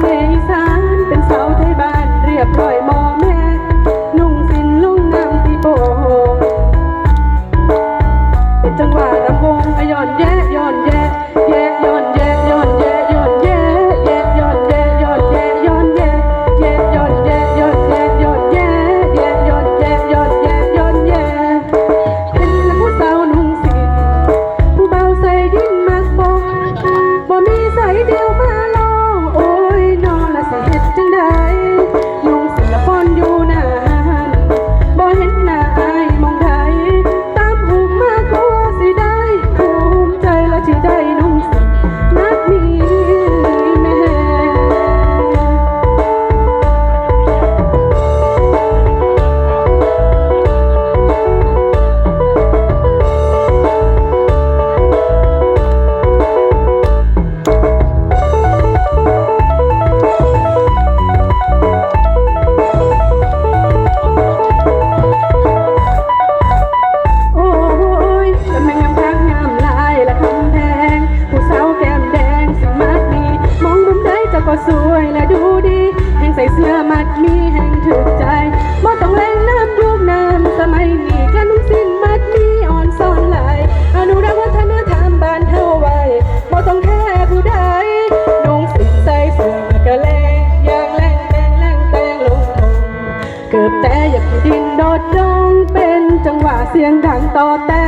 sale เกิบแต่อยากดินโดดดงเป็นจังหวะเสียงดังต่อแตะ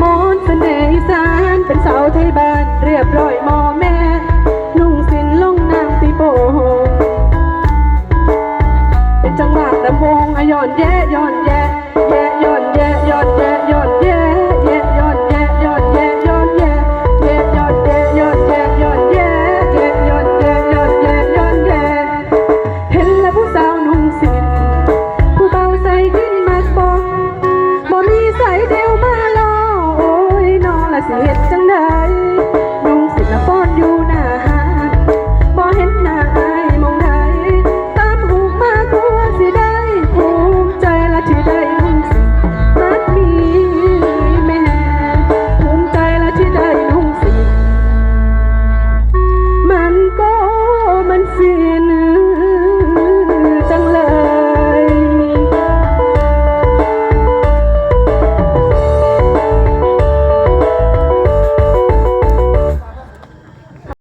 มอนเสน่ห์อีสานเป็นเสาไทยบ้านเรียบร้อยมอแม่ นุ่งสินลงนางตีโบเป็นจังหวะลำวงอย้อนแย่ย้อนแย่แย่ย้อนแย่ย้อนแย่ย้อนแย่